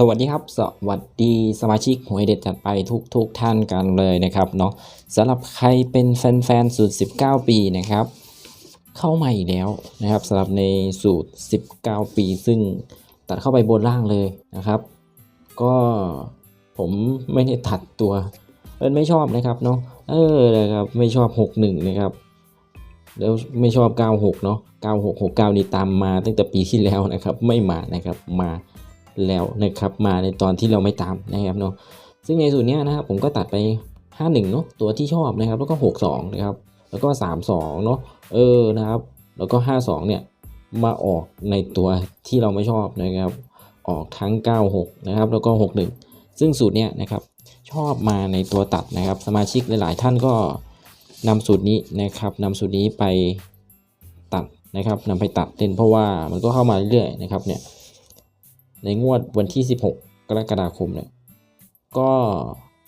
สวัสดีครับ สวัสดีสมาชิกหวยเด็ดจัดไปทุกทุกท่านกันเลยนะครับเนาะสำหรับใครเป็นแฟนๆสูตร 19 ปีนะครับ เข้ามาอีกแล้วนะครับสำหรับในสูตร 19 ปี ซึ่งตัดเข้าไปบนล่างเลยนะครับ ก็ผมไม่ได้ตัดตัวเอินไม่ชอบนะครับเนาะเออนะครับไม่ชอบ 61 นะครับ แล้วไม่ชอบ 96 เนาะ96 69 นี่ตามมาตั้งแต่ปีที่แล้วนะครับ ไม่มานะครับมา แล้วนะครับมาในตอนที่เราไม่ตามนะครับเนาะซึ่งในส่วนนี้นะครับผมก็ตัดไป 51เนาะตัวที่ชอบนะครับแล้วก็ 62นะครับแล้วก็ 32เนาะเออนะครับ แล้วก็ 52เนี่ยมาออกในตัวที่เราไม่ชอบนะครับ ออกทั้ง 96นะครับแล้วก็ 61 ซึ่งสูตรเนี้ยนะครับชอบมาในตัวตัดนะครับ สมาชิกหลาย ๆ ท่านก็นำสูตรนี้นะครับนำสูตรนี้ไปตัดนะครับนำไปตัดเล่นเพราะว่ามันก็เข้ามาเรื่อยๆนะครับเนี่ย ในงวดวันที่ 16 กรกฎาคมเนี่ยก็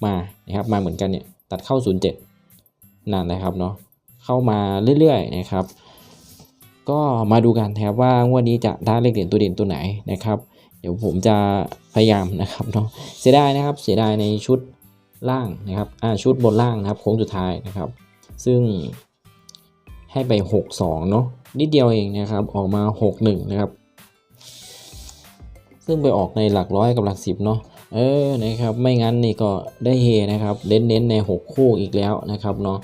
มานะครับมาเหมือนกันเนี่ยตัดเข้า 07นั่นนะครับเนาะเข้ามาเรื่อยๆนะครับ ก็มาดูกันนะครับว่างวดนี้จะได้เลขเด่นตัวเด่นตัวไหนนะครับเดี๋ยวผมจะพยายามนะครับเนาะเสียดายนะครับเสียดายในชุดล่างนะครับอ่าชุดบนล่างนะครับโค้งสุดท้ายนะครับ ซึ่งให้ไป 62 เนาะนิดเดียวเองนะครับออกมา 61 นะครับ ซึ่งไปออกในหลักร้อยกับหลักสิบเนาะเออนะครับไม่งั้นนี่ก็ได้เฮนะครับเน้นเน้นๆใน 6 คู่อีกแล้วนะครับเนาะ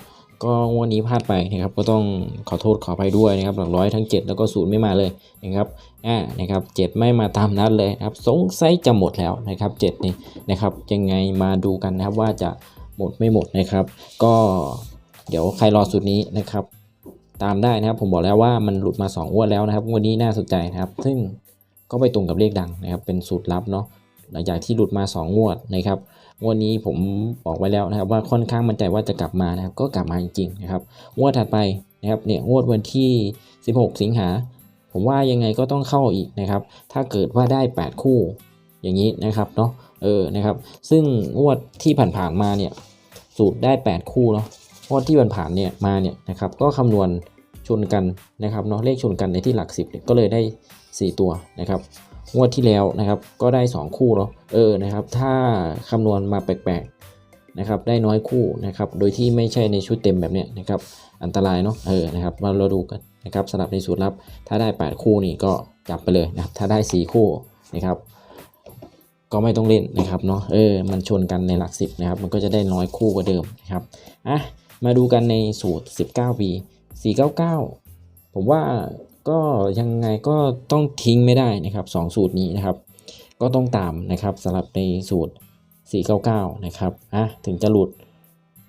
ก็วันนี้พลาดไปนะครับก็ต้องขอโทษขออภัยด้วยนะครับหลักร้อยทั้ง 7 แล้วก็ศูนย์ไม่มาเลยนะครับอ่านะครับ7ไม่มาตามนัดเลยครับสงสัยจะหมดแล้วนะครับ7นี่นะครับยังไงมาดูกันนะครับว่าจะหมดไม่หมดนะครับ ก็เดี๋ยวใครรอสูตรนี้นะครับ ตามได้นะครับผมบอกแล้วว่ามันหลุดมา2งวดแล้วนะครับงวันนี้น่าสนใจนะครับ ซึ่ง ก็ไปตรงกับเลขดังนะครับ เป็นสูตรลับเนาะหลังจากที่หลุดมา 2 งวดนะครับงวดนี้ผมบอกไว้แล้วนะครับว่าค่อนข้างมั่นใจว่าจะกลับมานะครับ ก็กลับมาจริงๆนะครับงวดถัดไปนะครับเนี่ยงวดวันที่ 16 สิงหาผมว่ายังไงก็ต้องเข้าอีกนะครับ ถ้าเกิดว่าได้ 8 คู่อย่างนี้นะครับเนาะเออนะครับ ซึ่งงวดที่ผ่านๆมาเนี่ยสูตรได้ 8 คู่เนาะงวดที่ผ่านๆเนี่ยมาเนี่ยนะครับก็คำนวณชนกันนะครับเนาะเลขชนกันในที่หลัก 10เนี่ยก็เลยได้ 4 ตัวนะครับงวดที่แล้วนะครับก็ได้ 2 คู่เนาะเออนะครับถ้าคำนวณมาแปลกๆนะครับได้น้อยคู่นะครับโดยที่ไม่ใช่ในชุดเต็มแบบเนี้ยนะครับอันตรายเนาะเออนะครับมาเราดูกันนะครับสำหรับในสูตรลับถ้าได้ 8 คู่นี่ก็จับไปเลยนะครับถ้าได้ 4 คู่นะครับก็ไม่ต้องเล่นนะครับเนาะเออมันชนกันในหลัก10นะครับมันก็จะได้น้อยคู่กว่าเดิมนะครับอะมาดูกันในสูตร 19ปี499 ผมว่า ก็ยังไงก็ต้องทิ้งไม่ได้นะครับสองสูตรนี้นะครับ ก็ต้องตามนะครับสำหรับในสูตร 499 นะครับอะถึงจะหลุด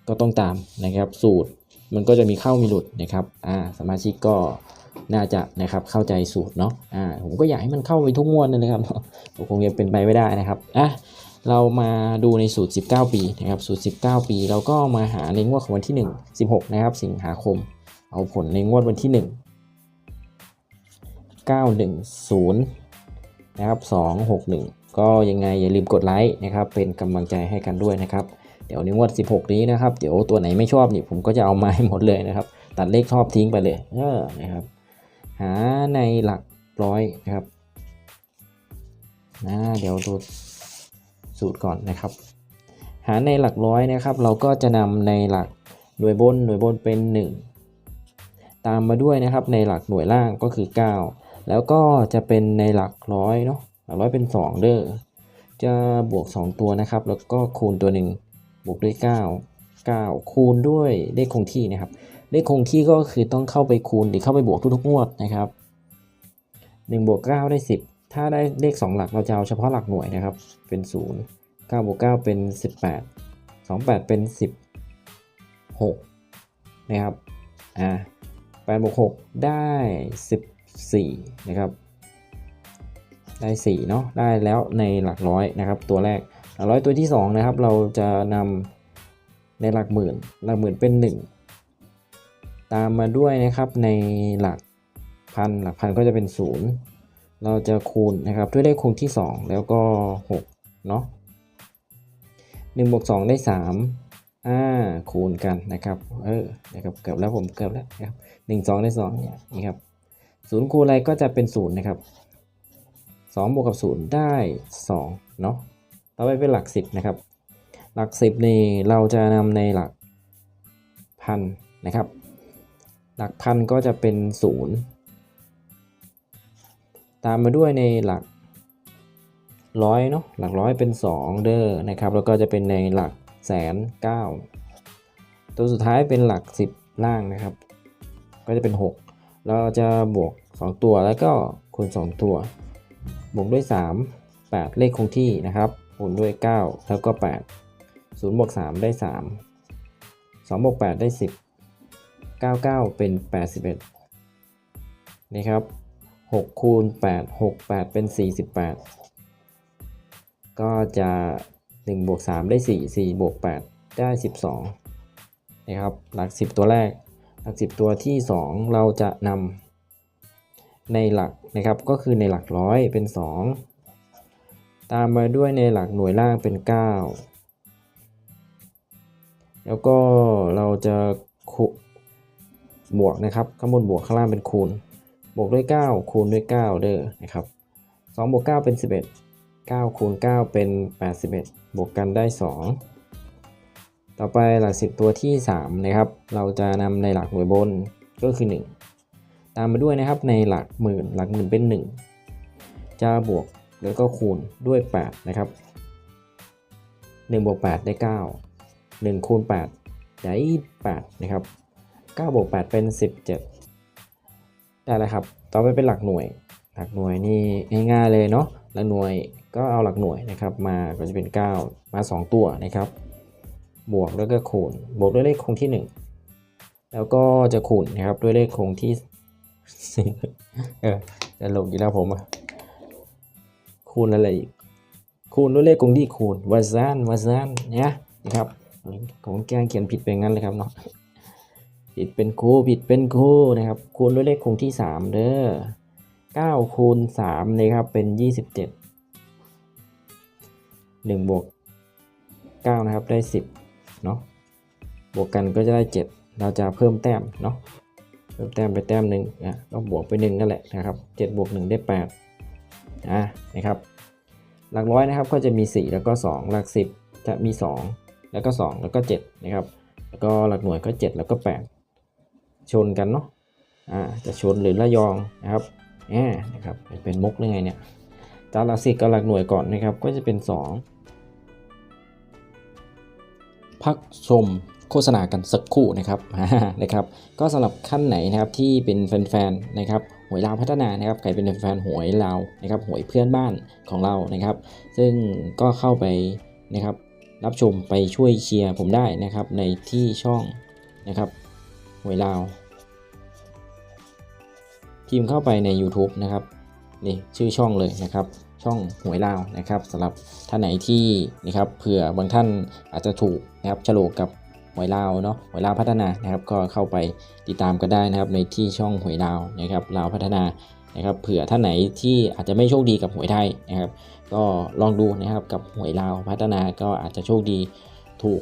ก็ต้องตามนะครับ สูตรมันก็จะมีเข้ามีหลุดนะครับอ่าสมาชิกก็น่าจะนะครับเข้าใจสูตรเนาะอ่าผมก็อยากให้มันเข้าไปทุกงวดนะครับคงยังเป็นไปไม่ได้นะครับอะเรามาดูในสูตร 19 ปีนะครับสูตร 19 ปีเราก็มาหาในงวดของวันที่ 1 16 นะครับ สิงหาคม เอาผลในงวดวันที่1 910 นะครับ 261 ก็ยังไงอย่าลืมกดไลค์นะครับ เป็นกำลังใจให้กันด้วยนะครับ เดี๋ยวในงวด 16 นี้นะครับ เดี๋ยวตัวไหนไม่ชอบนี่ผมก็จะเอามาให้หมดเลยนะครับ ตัดเลขชอบทิ้งไปเลยเออนะครับ หาในหลักร้อยนะครับนะเดี๋ยวดูสูตรก่อนนะครับ หาในหลักร้อยนะครับ เราก็จะนำในหลักหน่วยบนหน่วยบนเป็น 1 ตามมาด้วยนะครับในหลักหน่วยล่างก็คือ 9 แล้วก็จะเป็นในหลักร้อยเนาะหลักร้อยเป็น 2 เด้อจะบวก 2 ตัวนะครับ แล้วก็คูณตัวหนึ่งบวกด้วย 9 9 คูณด้วยเลขคงที่นะครับ เลขคงที่ก็คือต้องเข้าไปคูณหรือเข้าไปบวกทุกๆงวดนะครับ1บวก9ได้ 10 ถ้าได้เลข 2 หลักเราจะเอาเฉพาะหลักหน่วยนะครับ เป็น 0 9บวก9เป็น 18 28 เป็น 16 นะครับ อ่า8บวก6ได้ 4 นะครับ ได้ 4 เนาะได้แล้วในหลักร้อยนะครับ ตัวแรกหลักร้อยตัวที่ 2 นะครับ เราจะนำในหลักหมื่น หลักหมื่นเป็น 1 ตามมาด้วยนะครับในหลักพันหลักพันก็จะเป็น 0 เราจะคูณนะครับด้วยเลขคงที่ 2 แล้วก็6เนาะ1บวก2ได้3อ่าคูณกันนะครับ เออ นะครับ เกือบแล้วผมเกือบแล้วนะครับ1 2 ได้2เนี่ยนี่ครับ ศูนย์คูณอะไรก็จะเป็น0นะครับ2บวกกับ0ได้2เนาะต่อไปเป็นหลัก10นะครับ หลัก10นี่เราจะนำในหลักพันนะครับ หลักพันก็จะเป็น0ตามมาด้วยในหลักร้อยเนาะหลักร้อยเป็น 2 เด้อนะครับ แล้วก็จะเป็นในหลักแสนเก้าตัวสุดท้ายเป็นหลัก 10 ล่างนะครับ ก็จะเป็น 6 เราจะบวก 2 ตัวแล้วก็คูณ 2 ตัว บวกด้วย 3 8 เลขคงที่นะครับคูณด้วย 9 แล้วก็ 8 0บวก3ได้ 3 2บวก8ได้ 10 99 เป็น 81 นะครับ 6 คูณ 8 6 8 เป็น 48 ก็จะ 1 บวก 3 ได้ 4 4 บวก 8 ได้ 12 นะครับ หลัก 10 ตัวแรก หลัก 10 ตัวที่ 2 เราจะนำในหลักนะครับก็คือในหลักร้อยเป็น 2 ตามมาด้วยในหลักหน่วยล่างเป็น 9 แล้วก็เราจะคูบวกนะครับข้างบนบวกข้างล่างเป็นคูณ บวกด้วย 9 คูณด้วย 9 เด้อนะครับ2บวก9เป็น 11 9คูณ9เป็น 81 บวกกันได้ 2 ต่อไปหลัก10ตัวที่ 3 นะครับ เราจะนำในหลักหน่วยบนก็คือ 1 ตามมาด้วยนะครับในหลักหมื่นหลักหมื่นเป็น 1 จะบวกแล้วก็คูณด้วย 8 นะครับ 1บวก8ได้ 9 1 คูณ 8 ได้ 8 นะครับ 9บวก8เป็น 17 ได้แล้วครับ ต่อไปเป็นหลักหน่วย หลักหน่วยนี่ง่ายๆเลยเนาะ หลักหน่วยก็เอาหลักหน่วยนะครับ มาก็จะเป็น 9 มา 2 ตัวนะครับ บวกแล้วก็คูณ บวกด้วยเลขคงที่ 1 แล้วก็จะคูณนะครับด้วยเลขคงที่เออจะลงอีกแล้วผมอะคูณอะไรอีก คูณด้วยเลขคงที่คูณวาซานวาซานเนี่ยนะครับผมแกล้งเขียนผิดไปงั้นเลยครับเนาะผิดเป็นคู่ผิดเป็นคู่นะครับ คูณด้วยเลขคงที่ 3 เด้อ9คูณ3นะครับเป็น 27 1บวก9นะครับได้ 10 เนาะบวกกันก็จะได้ 7 เราจะเพิ่มแต้มเนาะเพิ่มแต้มไปแต้มหนึ่งอะก็บวกไป1นั่นแหละนะครับ7บวก1ได้8อะนะครับหลักร้อยนะครับก็จะมี 4 แล้วก็ 2 หลัก 10 จะมี 2 แล้วก็ 2 แล้วก็ 7 นะครับ แล้วก็หลักหน่วยก็ 7 แล้วก็ 8 ชนกันเนาะอ่าจะชนหรือระยองนะครับแหมนะครับเป็นมุกหรือไงเนี่ยจากหลักสิบกับหลักหน่วยก่อนนะครับก็จะเป็น 2 พักชมโฆษณากันสักครู่นะครับนะครับ ก็สำหรับขั้นไหนนะครับที่เป็นแฟนๆนะครับหวยลาวพัฒนานะครับใครเป็นแฟนหวยลาวนะครับหวยเพื่อนบ้านของเรานะครับ ซึ่งก็เข้าไปนะครับรับชมไปช่วยเชียร์ผมได้นะครับในที่ช่องนะครับหวยลาวพิมพ์เข้าไปใน YouTube นะครับนี่ชื่อช่องเลยนะครับ ช่องหวยลาวนะครับสำหรับท่านไหนที่นะครับเผื่อบางท่านอาจจะถูกนะครับฉลกกับหวยลาวเนาะหวยลาวพัฒนานะครับ ก็เข้าไปติดตามก็ได้นะครับ ในที่ช่องหวยลาวนะครับลาวพัฒนานะครับเผื่อท่านไหนที่อาจจะไม่โชคดีกับหวยไทยนะครับ ก็ลองดูนะครับกับหวยลาวพัฒนาก็อาจจะโชคดีถูก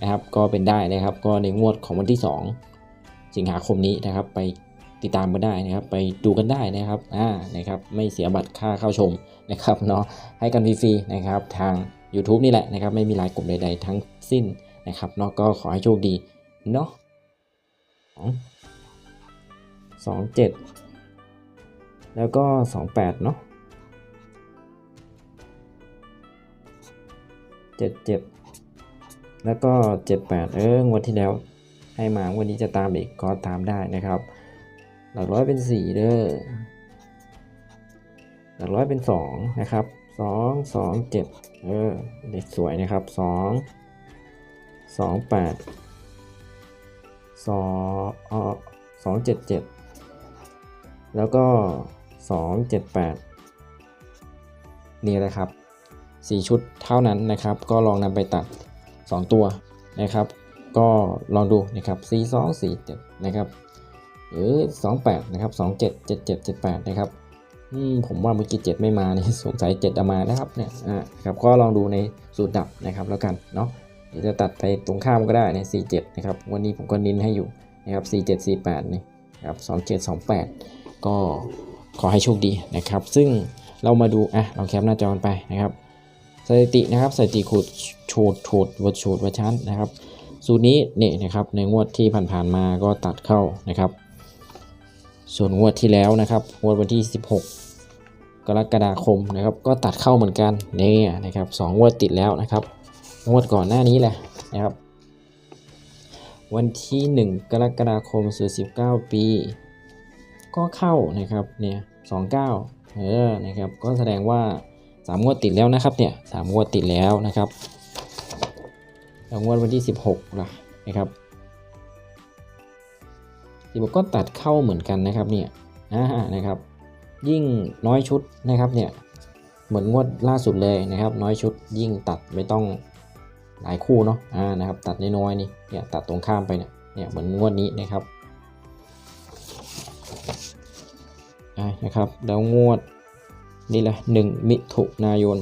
นะครับ ก็เป็นได้นะครับ ก็ในงวดของวันที่ 2 สิงหาคมนี้นะครับ ไป ติดตามกันได้นะครับ ไปดูกันได้นะครับอ่านะครับไม่เสียบัตรค่าเข้าชมนะครับเนาะให้กันฟรีๆนะครับทาง YouTube นี่แหละนะครับ ไม่มีรายกลุ่มใดๆทั้งสิ้นนะครับเนาะก็ขอให้โชคดีเนาะสองเจ็ดแล้วก็สองแปดเนาะเจ็ดเจ็ดแล้วก็เจ็ดแปดเอองวดที่แล้วให้มาวันนี้จะตามอีกก็ตามได้นะครับ หลักร้อยเป็นสี่เด้อหลักร้อยเป็นสองนะครับสองสองเจ็ดเออเด็กสวยนะครับสองสองแปดสองสองเจ็ดเจ็ดแล้วก็สองเจ็ดแปดนี่แหละครับสี่ชุดเท่านั้นนะครับ ก็ลองนำไปตัด 2 ตัวนะครับ ก็ลองดูนะครับ4 2 4 7นะครับ หรือ 28 นะครับ 27 77 78 นะครับอืมผมว่าเมื่อกี้7ไม่มานี่สงสัย7เอามานะครับเนี่ยอ่าครับก็ลองดูในสูตรดับนะครับแล้วกันเนาะเดี๋ยวจะตัดไปตรงข้ามก็ได้ใน47 นะครับ วันนี้ผมก็นินให้อยู่นะครับ 47 48 นี่ครับ27 28 ก็ขอให้โชคดีนะครับ ซึ่งเรามาดูอะเราแคปหน้าจอไปนะครับสถิตินะครับสถิติขูดฉูดฉูดวัดฉูดวัดชั้นนะครับ สูตรนี้นี่นะครับในงวดที่ผ่านๆมาก็ตัดเข้านะครับ ส่วนงวดที่แล้วนะครับงวดวันที่ 16 กรกฎาคมนะครับ ก็ตัดเข้าเหมือนกันนี่นะครับสองงวดติดแล้วนะครับงวดก่อนหน้านี้แหละนะครับ วันที่ 1 กรกฎาคมสู่19ปี ก็เข้านะครับเนี่ย29เออนะครับก็แสดงว่า3งวดติดแล้วนะครับเนี่ยสามงวดติดแล้วนะครับแล้วงวดวันที่ 16ล่ะนะครับ 16 ก็ตัดเข้าเหมือนกันนะครับเนี่ยอ่านะครับ ยิ่งน้อยชุดนะครับเนี่ยเหมือนงวดล่าสุดเลยนะครับ น้อยชุดยิ่งตัดไม่ต้องหลายคู่เนาะอ่านะครับ ตัดน้อยๆนี่เนี่ยตัดตรงข้ามไปเนี่ยเนี่ยเหมือนงวดนี้นะครับนะครับแล้วงวดนี่แหละ1มิถุนายน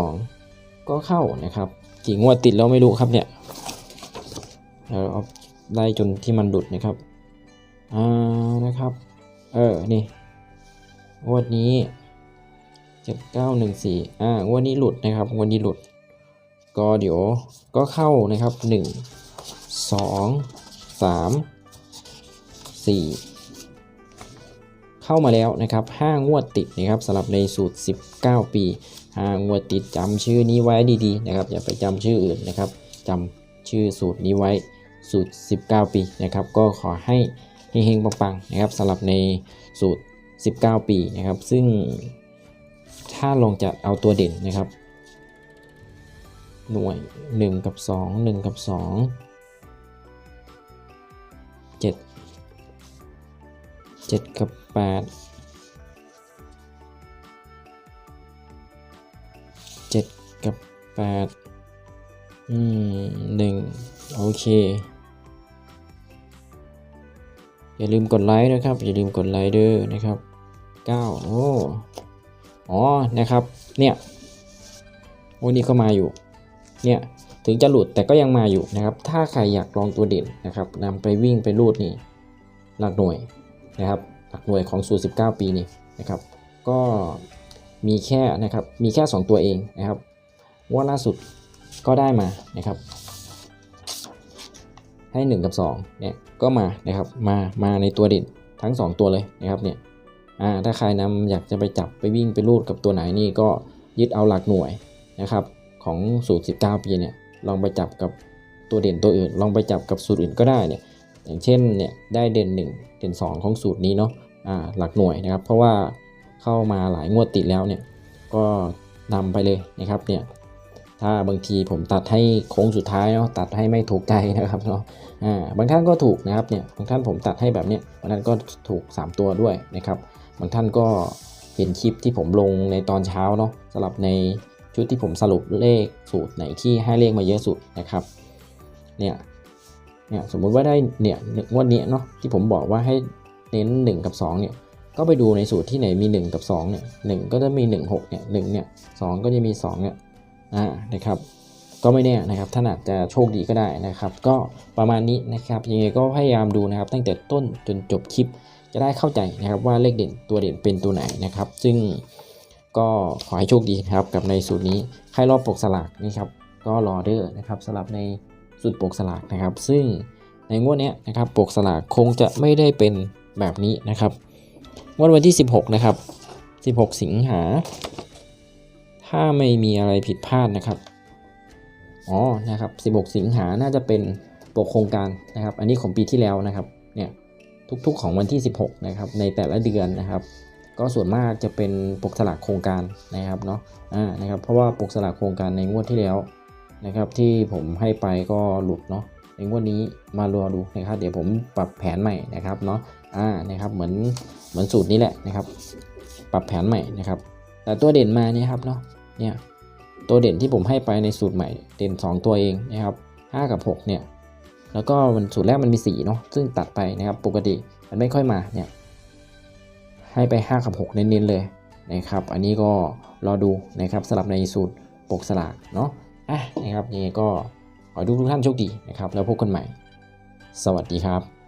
72 ก็เข้านะครับ กี่งวดติดแล้วไม่รู้ครับเนี่ย เราเอาได้จนที่มันหลุดนะครับอ่านะครับ เออ นี่งวดนี้เจ็ดเก้าหนึ่งสี่อ่างวดนี้หลุดนะครับงวดนี้หลุด ก็เดี๋ยวก็เข้านะครับหนึ่งสองสามสี่เข้ามาแล้วนะครับห้างวดติดนะครับสำหรับในสูตร 19 ปีห้างวดติดจำชื่อนี้ไว้ดีๆนะครับอย่าไปจำชื่ออื่นนะครับจำชื่อสูตรนี้ไว้ สูตร 19 ปีนะครับ ก็ขอให้เฮงๆปังๆนะครับสำหรับในสูตร 19 ปีนะครับ ซึ่งถ้าลองจะเอาตัวเด่นนะครับ หน่วย 1 กับ 2 1 กับ 2 7 7 กับ 8 7 กับ 8 อืม 1 โอเค อย่าลืมกดไลค์นะครับ อย่าลืมกดไลค์ด้วยนะครับ9โอ้อ๋อนะครับเนี่ยโอ้นี่ก็มาอยู่เนี่ยถึงจะหลุดแต่ก็ยังมาอยู่นะครับ ถ้าใครอยากลองตัวเด่นนะครับนำไปวิ่งไปรูดนี่หลักหน่วยนะครับหลักหน่วยของสูตร19 ปีนี่นะครับ ก็มีแค่นะครับมีแค่ 2 ตัวเองนะครับว่าล่าสุดก็ได้มานะครับ ให้ 1 กับ2เนี่ยก็มานะครับมามาในตัวเด่นทั้ง 2 ตัวเลยนะครับเนี่ยอ่าถ้าใครนำอยากจะไปจับไปวิ่งไปรูดกับตัวไหนนี่ก็ยึดเอาหลักหน่วยนะครับของสูตร 19 ปีเนี่ยลองไปจับกับตัวเด่นตัวอื่น ลองไปจับกับสูตรอื่นก็ได้เนี่ยอย่างเช่นเนี่ยได้เด่น 1 เด่น 2 ของสูตรนี้เนาะอ่าหลักหน่วยนะครับ เพราะว่าเข้ามาหลายงวดติดแล้วเนี่ยก็นำไปเลยนะครับเนี่ย ถ้าบางทีผมตัดให้โค้งสุดท้ายเนาะตัดให้ไม่ถูกใจนะครับเนาะอ่าบางท่านก็ถูกนะครับเนี่ยบางท่านผมตัดให้แบบเนี้ยบางท่านก็ถูก 3 ตัวด้วยนะครับบางท่านก็เห็นคลิปที่ผมลงในตอนเช้าเนาะสำหรับในชุดที่ผมสรุปเลขสูตรไหนที่ให้เลขมาเยอะสุดนะครับเนี่ยเนี่ยสมมุติว่าได้เนี่ยงวดนี้เนาะที่ผมบอกว่าให้เน้น 1 กับ 2 เนี่ยก็ไปดูในสูตรที่ไหนมี 1 กับ2เนี่ยหก็จะมี 1 6เนี่ย1เนี่ย2ก็จะมี2เนี่ย อ่านะครับก็ไม่แน่นะครับท่านอาจจะโชคดีก็ได้นะครับ ก็ประมาณนี้นะครับยังไงก็พยายามดูนะครับ ตั้งแต่ต้นจนจบคลิปจะได้เข้าใจนะครับว่าเลขเด่นตัวเด่นเป็นตัวไหนนะครับ ซึ่งก็ขอให้โชคดีนะครับกับในสูตรนี้ใครรอบปกสลากนี่ครับก็รอเด้อนะครับสำหรับในสูตรปกสลากนะครับ ซึ่งในงวดนี้นะครับปกสลากคงจะไม่ได้เป็นแบบนี้นะครับงวดวันที่ 16 นะครับ 16 สิงหา ถ้าไม่มีอะไรผิดพลาดนะครับ อ๋อ นะครับ 16 สิงหา น่าจะเป็นปกโครงการนะครับ อันนี้ของปีที่แล้วนะครับ เนี่ยทุกๆของวันที่ 16 นะครับ ในแต่ละเดือนนะครับ ก็ส่วนมากจะเป็นปกสลากโครงการนะครับเนาะ อ่า นะครับ เพราะว่าปกสลากโครงการในงวดที่แล้วนะครับ ที่ผมให้ไปก็หลุดเนาะ ในงวดนี้มารอดูนะครับ เดี๋ยวผมปรับแผนใหม่นะครับเนาะ อ่า นะครับ เหมือน เหมือนสูตรนี้แหละนะครับ ปรับแผนใหม่นะครับ แต่ตัวเด่นมาเนี่ยครับเนาะ เนี่ยตัวเด่นที่ผมให้ไปในสูตรใหม่เด่น 2 ตัวเองนะครับ5กับ 6 เนี่ยแล้วก็มันสูตรแรกมันมี4เนาะซึ่งตัดไปนะครับปกติมันไม่ค่อยมาเนี่ยให้ไป 5 กับ 6 เน้นๆเลยนะครับอันนี้ก็รอดูนะครับสำหรับในสูตรปกสลากเนาะอะนะครับยังไงก็ขอให้ทุกท่านโชคดีนะครับ แล้วพบกันใหม่ สวัสดีครับ